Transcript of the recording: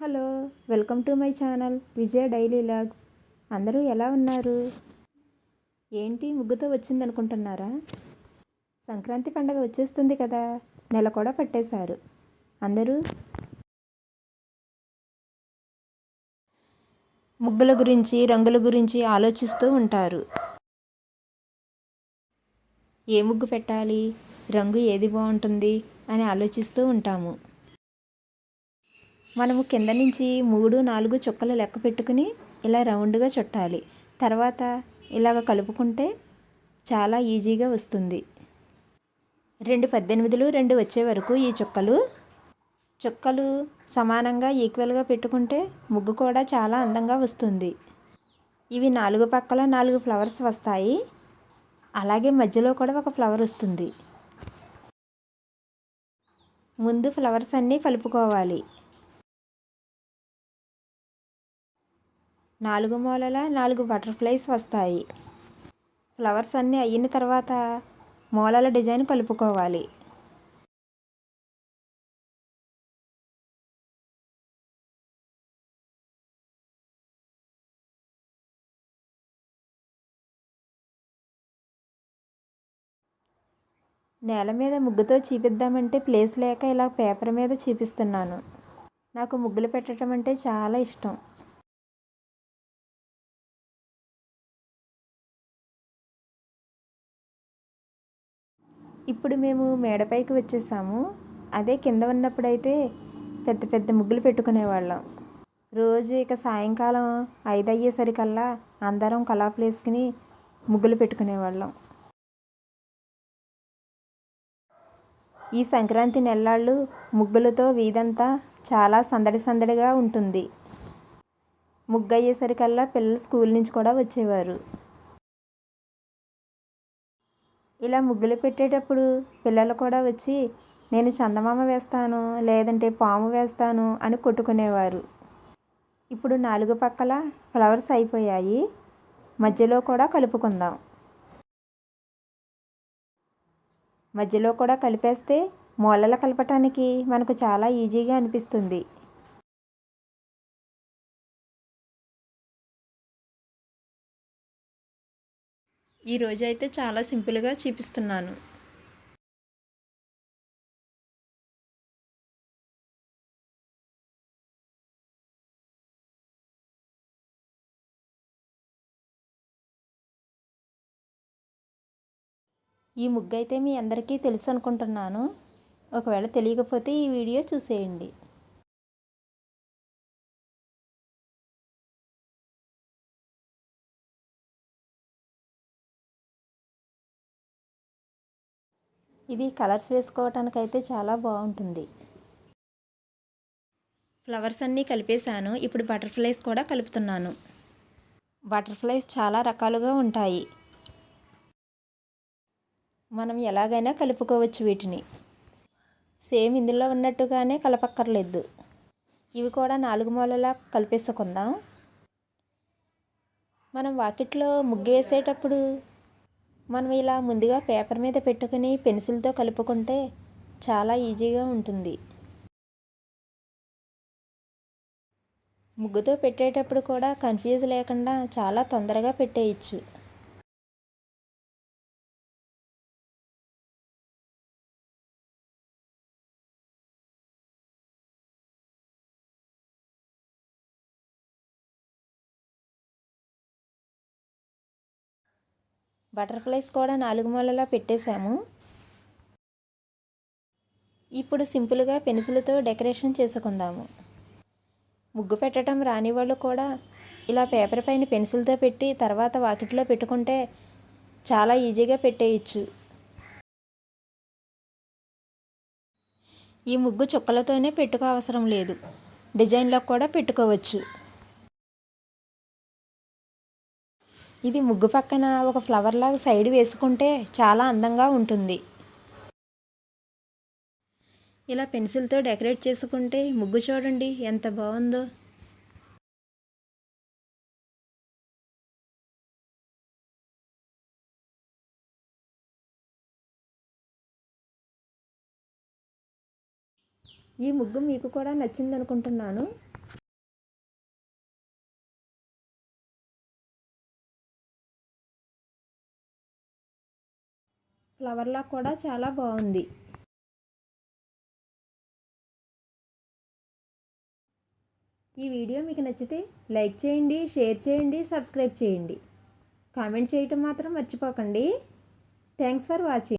Hello welcome to my channel Vijaya daily logs అందరూ ఎలా ఉన్నారు? ఏంటి ముగ్గుతో వచ్చిందనుకుంటున్నారా? సంక్రాంతి పండగ వచ్చేస్తుంది కదా నెల కూడా పట్టేశారు. అందరూ? ముగ్గుల గురించి రంగుల గురించి ఆలోచిస్తూ ఉంటారు. ఏ ముగ్గు పెట్టాలి? రంగు ఏది బాగుంటుంది? అని ఆలోచిస్తూ ఉంటాము. మనము కింద నుంచి మూడు నాలుగు చుక్కలు లెక్క పెట్టుకుని ఇలా రౌండ్గా చుట్టాలి. తర్వాత ఇలాగ కలుపుకుంటే చాలా ఈజీగా వస్తుంది. రెండు పద్దెనిమిదిలు రెండు వచ్చే వరకు ఈ చుక్కలు. చుక్కలు సమానంగా ఈక్వల్గా పెట్టుకుంటే ముగ్గు కూడా చాలా అందంగా వస్తుంది. ఇవి నాలుగు పక్కల నాలుగు ఫ్లవర్స్ వస్తాయి. అలాగే మధ్యలో కూడా ఒక ఫ్లవర్ వస్తుంది. ముందు ఫ్లవర్స్ అన్నీ కలుపుకోవాలి. నాలుగు మూలల నాలుగు బటర్ఫ్లైస్ వస్తాయి. ఫ్లవర్స్ అన్నీ అయిన తర్వాత మూలల డిజైన్ కలుపుకోవాలి. నేల మీద ముగ్గుతో చూపిద్దామంటే ప్లేస్ లేక ఇలా పేపర్ మీద చూపిస్తున్నాను. నాకు ముగ్గులు పెట్టడం అంటే చాలా ఇష్టం. ఇప్పుడు మేము మేడపైకి వచ్చేసాము. అదే కింద ఉన్నప్పుడైతే పెద్ద పెద్ద ముగ్గులు పెట్టుకునేవాళ్ళం. రోజు ఇక సాయంకాలం ఐదు అయ్యేసరికల్లా అందరం కలాపులు వేసుకుని ముగ్గులు పెట్టుకునేవాళ్ళం. ఈ సంక్రాంతి నెల్లాళ్ళు ముగ్గులతో వీధంతా చాలా సందడి సందడిగా ఉంటుంది. ముగ్గు అయ్యేసరికల్లా పిల్లలు స్కూల్ నుంచి కూడా వచ్చేవారు. ఇలా ముగ్గులు పెట్టేటప్పుడు పిల్లలు కూడా వచ్చి నేను చందమామ వేస్తాను లేదంటే పాము వేస్తాను అని కొట్టుకునేవారు. ఇప్పుడు నాలుగు పక్కల ఫ్లవర్స్ అయిపోయాయి. మధ్యలో కూడా కలుపుకుందాం. మధ్యలో కూడా కలిపేస్తే మూలలు కలపటానికి మనకు చాలా ఈజీగా అనిపిస్తుంది. ఈ రోజైతే చాలా సింపుల్గా చూపిస్తున్నాను. ఈ ముగ్గు అయితే మీ అందరికీ తెలుసు అనుకుంటున్నాను ఒకవేళ తెలియకపోతే ఈ వీడియో చూసేయండి. ఇది కలర్స్ వేసుకోవటానికి అయితే చాలా బాగుంటుంది. ఫ్లవర్స్ అన్నీ కలిపేశాను. ఇప్పుడు బటర్ఫ్లైస్ కూడా కలుపుతున్నాను. బటర్ఫ్లైస్ చాలా రకాలుగా ఉంటాయి. మనం ఎలాగైనా కలుపుకోవచ్చు వీటిని. సేమ్ ఇందులో ఉన్నట్టుగానే కలపక్కర్లేదు. ఇవి కూడా నాలుగు మూలలా కలిపేసుకుందాం. మనం వాకిట్లో ముగ్గు వేసేటప్పుడు మనం ఇలా ముందుగా పేపర్ మీద పెట్టుకుని పెన్సిల్తో కలుపుకుంటే చాలా ఈజీగా ఉంటుంది. ముగ్గుతో పెట్టేటప్పుడు కూడా కన్ఫ్యూజ్ లేకుండా చాలా తొందరగా పెట్టేయచ్చు. బటర్ఫ్లైస్ కూడా నాలుగు మూలలా పెట్టేశాము. ఇప్పుడు సింపుల్గా పెన్సిల్తో డెకరేషన్ చేసుకుందాము. ముగ్గు పెట్టడం రాని వాళ్ళు కూడా ఇలా పేపర్ పైన పెన్సిల్తో పెట్టి తర్వాత వాకిట్లో పెట్టుకుంటే చాలా ఈజీగా పెట్టేయచ్చు. ఈ ముగ్గు చుక్కలతోనే పెట్టుకో అవసరం లేదు. డిజైన్లో కూడా పెట్టుకోవచ్చు. ఇది ముగ్గు పక్కన ఒక ఫ్లవర్ లాగా సైడ్ వేసుకుంటే చాలా అందంగా ఉంటుంది. ఇలా పెన్సిల్తో డెకరేట్ చేసుకుంటే ముగ్గు చూడండి ఎంత బాగుందో. ఈ ముగ్గు మీకు కూడా నచ్చింది ఫ్లవర్లా కూడా చాలా బాగుంది. ఈ వీడియో మీకు నచ్చితే లైక్ చేయండి షేర్ చేయండి సబ్స్క్రైబ్ చేయండి. కామెంట్ చేయటం మాత్రం మర్చిపోకండి. Thanks for watching.